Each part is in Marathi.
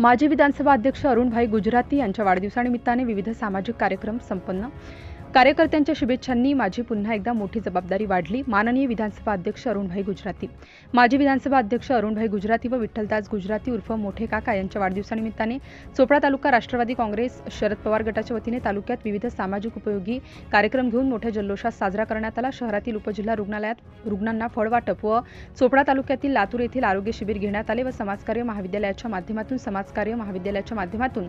माजी विधानसभा अध्यक्ष अरुणभाई गुजराती यांच्या वाढदिवसानिमित्ताने विविध सामाजिक कार्यक्रम संपन्न कार्यकर्त्यांच्या शुभेच्छांनी माझी पुन्हा एकदा मोठी जबाबदारी वाढली. माननीय विधानसभा अध्यक्ष अरुणभाई गुजराती. माजी विधानसभा अध्यक्ष अरुणभाई गुजराती व विठ्ठलदास गुजराती उर्फ मोठे काका यांच्या वाढदिवसानिमित्ताने चोपडा तालुका राष्ट्रवादी काँग्रेस शरद पवार गटाच्या वतीने तालुक्यात विविध सामाजिक उपयोगी कार्यक्रम घेऊन मोठ्या जल्लोषात साजरा करण्यात आला. शहरातील उपजिल्हा रुग्णालयात रुग्णांना फळवाटप व चोपडा तालुक्यातील लातूर येथील आरोग्य शिबिर घेण्यात आले व समाजकार्य महाविद्यालयाच्या माध्यमातून समाजकार्य महाविद्यालयाच्या माध्यमातून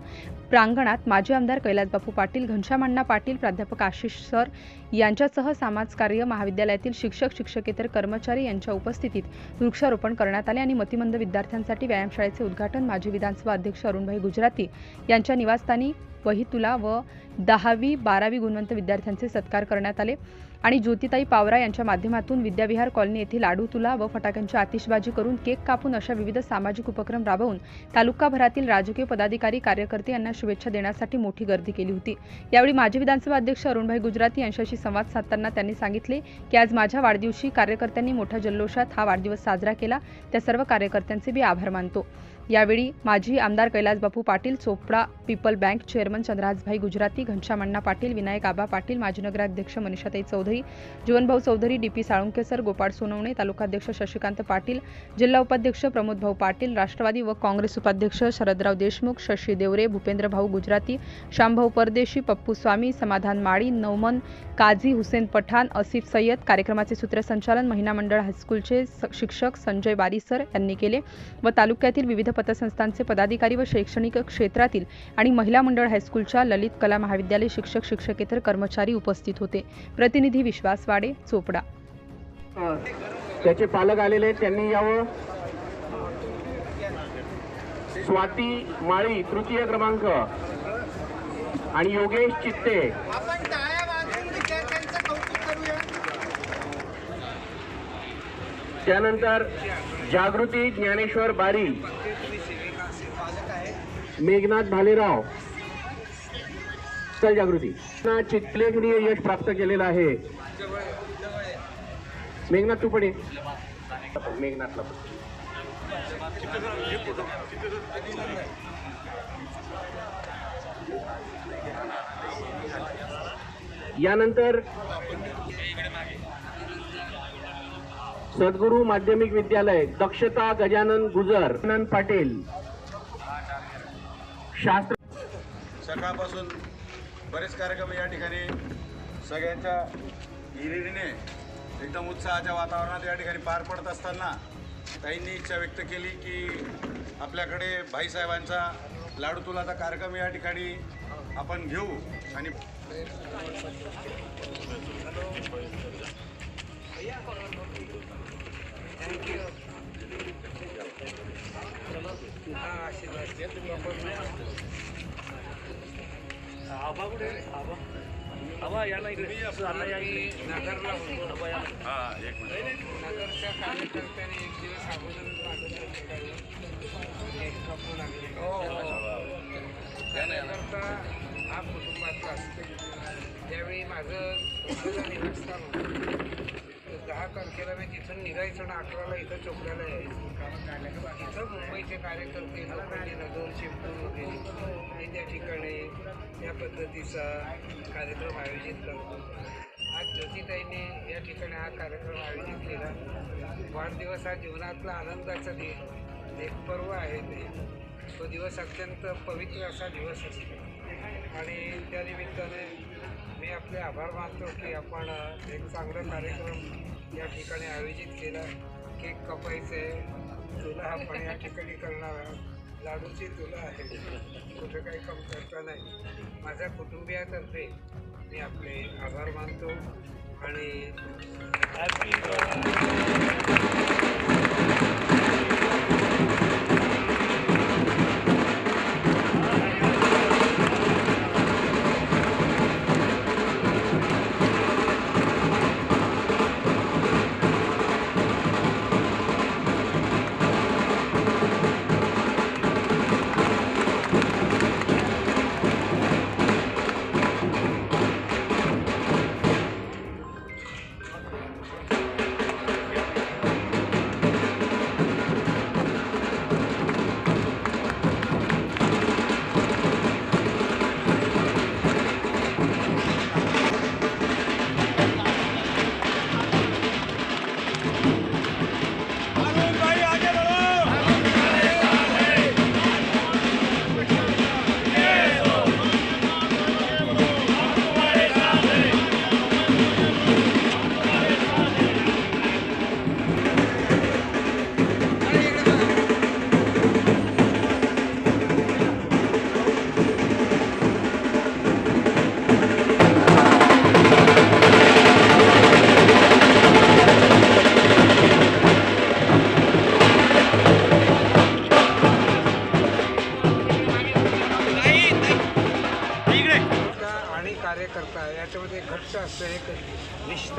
प्रांगणात माजी आमदार कैलासबापू पाटील घनश्याम अण्णा पाटील प्राध्यापक आशिष सर यांच्यासह समाजकार्य महाविद्यालयातील शिक्षक शिक्षकेतर कर्मचारी यांच्या उपस्थितीत वृक्षारोपण करण्यात आले आणि मतिमंद विद्यार्थ्यांसाठी व्यायामशाळेचे उद्घाटन माजी विधानसभा अध्यक्ष अरुणभाई गुजराती यांच्या निवासस्थानी वहीतुला व दहावी बारावी गुणवंत विद्यार्थ्यांचे सत्कार करण्यात आले. आणि ज्योतिताई पावरा यांच्या माध्यमातून विद्याविहार कॉलनी येथील लाडू तुला व फटाक्यांची आतिषबाजी करून केक कापून अशा विविध सामाजिक उपक्रम राबवून तालुकाभरातील राजकीय पदाधिकारी कार्यकर्ते यांना शुभेच्छा देण्यासाठी मोठी गर्दी केली होती. यावेळी माजी विधानसभा अध्यक्ष अरुणभाई गुजराती यांच्याशी संवाद साधताना त्यांनी सांगितले की आज माझ्या वाढदिवशी कार्यकर्त्यांनी मोठ्या जल्लोषात हा वाढदिवस साजरा केला. त्या सर्व कार्यकर्त्यांचे मी आभार मानतो. यावेळी माजी आमदार Kailasbapu Patil Chopda people bank chairman Chandrahasbhai Gujarati Ghanshyamanna Patil Vinayak Aba Patil माजी नगराध्यक्ष मनीषाताई चौधरी जीवनभाऊ चौधरी डीपी पी साळुंकेसर गोपाळ सोनवणे तालुकाध्यक्ष शशिकांत पाटील जिल्हा उपाध्यक्ष प्रमोद भाऊ पाटील राष्ट्रवादी व काँग्रेस उपाध्यक्ष शरदराव देशमुख शशी देवरे भूपेंद्र भाऊ गुजराती श्यामभाऊ परदेशी पप्पू स्वामी समाधान माळी नौमन काझी हुसेन पठाण असिफ सय्यद कार्यक्रमाचे सूत्रसंचालन महिला मंडळ हायस्कूलचे स- शिक्षक संजय बारीसर यांनी केले व तालुक्यातील विविध पतसंस्थांचे पदाधिकारी व शैक्षणिक क्षेत्रातील आणि महिला मंडळ हायस्कूलच्या ललित कला महाविद्यालय शिक्षक शिक्षकेतर कर्मचारी उपस्थित होते. प्रतिनिधी विश्वास वाडे चोपडा. त्याचे पालक आलेले आहेत, त्यांनी यावं. स्वाती माळी तृतीय क्रमांक. आणि योगेश चित्ते. त्यानंतर जागृती ज्ञानेश्वर बारी मेघनाथ भालेराव स्थल जागृती. ना चित्लेखनीय यश प्राप्त केलेलं आहे. मेघनाथ तू पण ये. मेघनाथला यानंतर सद्गुरू माध्यमिक विद्यालय दक्षता गजानन गुजर आनंद पाटील. शास्त्र सकाळपासून बरेच कार्यक्रम या ठिकाणी सगळ्यांच्या हिरिरीने एकदम उत्साहाच्या वातावरणात या ठिकाणी पार पडत असताना ताईंनी इच्छा व्यक्त केली की आपल्याकडे भाईसाहेबांचा लाडू तुलाचा कार्यक्रम या ठिकाणी आपण घेऊ आणि नगरच्या कार्यकर्त्यांनी एक दिवस अगोदरच माझं केक कापू लागले हा कुटुंबातला असतो त्यावेळी माझं निवासस्थान होतं दहा तारखेला मी तिथून निघायचो ना अकराला इथं चोपड्याला यायचो. इथं मुंबईचे कार्यकर्ते लोकांनी नगर चिपळूण वगैरे त्या ठिकाणी या पद्धतीचा कार्यक्रम आयोजित करतो. आज ज्योतिताईने या ठिकाणी हा कार्यक्रम आयोजित केला. वाढदिवस हा जीवनातला आनंदाचा दे एक पर्व आहे ते. तो दिवस अत्यंत पवित्र असा दिवस असतो. आणि त्या निमित्ताने मी आपले आभार मानतो की आपण एक चांगला कार्यक्रम या ठिकाणी आयोजित केला. केक कपायचे तुला आपण या ठिकाणी करणार आहोत. लाडूची तुला आहे. कुठं काही कम करता नाही. माझ्या कुटुंबियातर्फे मी आपले आभार मानतो आणि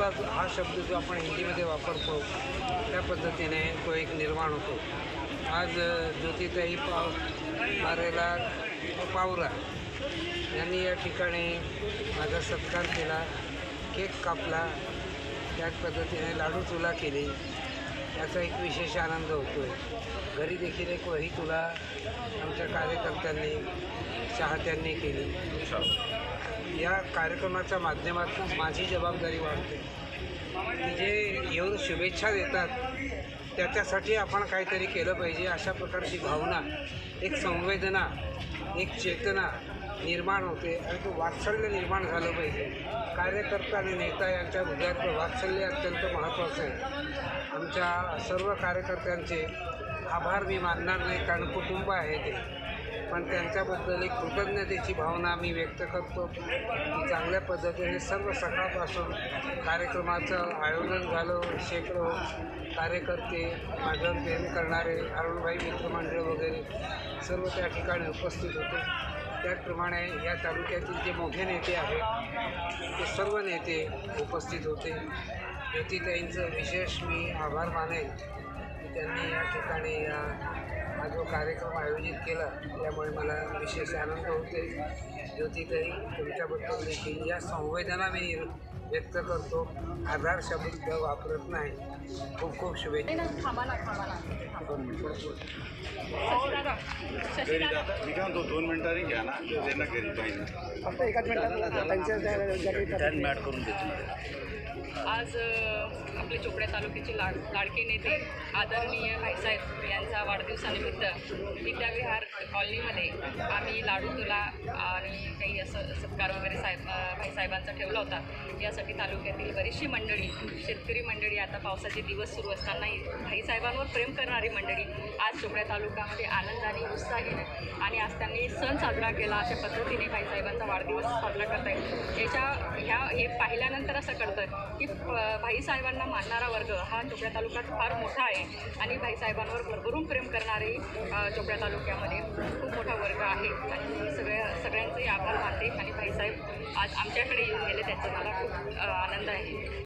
निष्ठा हा शब्द जो आपण हिंदीमध्ये वापरतो त्या पद्धतीने तो एक निर्माण होतो. आज ज्योतिताई पाव मारेला पावरा यांनी या ठिकाणी माझा सत्कार केला. केक कापला. त्याच पद्धतीने लाडू चुला केली. याचा एक विशेष आनंद होतो आहे घरी देखील एक वही तुला आमच्या कार्यकर्त्यांनी चाहत्यांनी केली. या कार्यक्रमाच्या माध्यमातून माझी जबाबदारी वाढते. की जे येऊन शुभेच्छा देतात त्याच्यासाठी आपण काहीतरी केलं पाहिजे. अशा प्रकारची भावना एक संवेदना एक चेतना निर्माण होते. आणि तो वात्सल्य निर्माण झालं पाहिजे. कार्यकर्ता आणि नेता यांच्या हृदयातलं वात्सल्य अत्यंत महत्त्वाचं आहे. आमच्या सर्व कार्यकर्त्यांचे आभार मी मानणार नाही कारण कुटुंब आहे ते. पण त्यांच्याबद्दल एक कृतज्ञतेची भावना मी व्यक्त करतो. की चांगल्या पद्धतीने सर्व सकाळपासून कार्यक्रमाचं आयोजन झालं. शेकडो कार्यकर्ते माझं प्रेम करणारे अरुणभाई मित्रमंडळ वगैरे सर्व त्या ठिकाणी उपस्थित होते. त्याचप्रमाणे या तालुक्यातील जे मोठे नेते आहेत ते सर्व नेते उपस्थित होते. ज्योतिताईंचं विशेष मी आभार मानेन की त्यांनी या ठिकाणी या हा जो कार्यक्रम आयोजित केला त्यामुळे मला विशेष आनंद होते ज्योतिताई तुमच्याबद्दल देखील या संवेदना मी व्यक्त करतो. आधार शब्द वापरत नाही. खूप खूप शुभेच्छा. दोन मिनिटांनी घ्या ना त्यांना घरी पाहिजे. फक्त एकाच मिनिटात मॅट करून देतो आज आपले चोपड्या तालुक्याचे लाड लाडके नेते आदरणीय भाईसाहेब यांचा वाढदिवसानिमित्त विद्याविहार कॉलनीमध्ये आम्ही लाडू तुला आणि काही असं सत्कार वगैरे साहेब भाईसाहेबांचा ठेवला होता. यासाठी तालुक्यातील बरीचशी मंडळी शेतकरी मंडळी आता पावसाचे दिवस सुरू असतानाही भाईसाहेबांवर प्रेम करणारी मंडळी आज चोपड्या तालुक्यामध्ये आनंदाने उत्साहीने आणि आज त्यांनी सण साजरा केला अशा पद्धतीने भाईसाहेबांचा वाढदिवस साजरा करतायत याच्या ह्या हे पाहिल्यानंतर असं कळतं की भाईसाहेबांना मानणारा वर्ग हा चोपड्या तालुक्यात फार मोठा आहे. आणि भाईसाहेबांवर भरभरून प्रेम करणारे अ, चोपड्या तालुक्यामध्ये खूप मोठा वर्ग आहे. आणि सगळ्या सगळ्यांचे आभार मानते. आणि भाईसाहेब आज आमच्याकडे येऊन गेले त्याचा मला खूप आनंद आहे.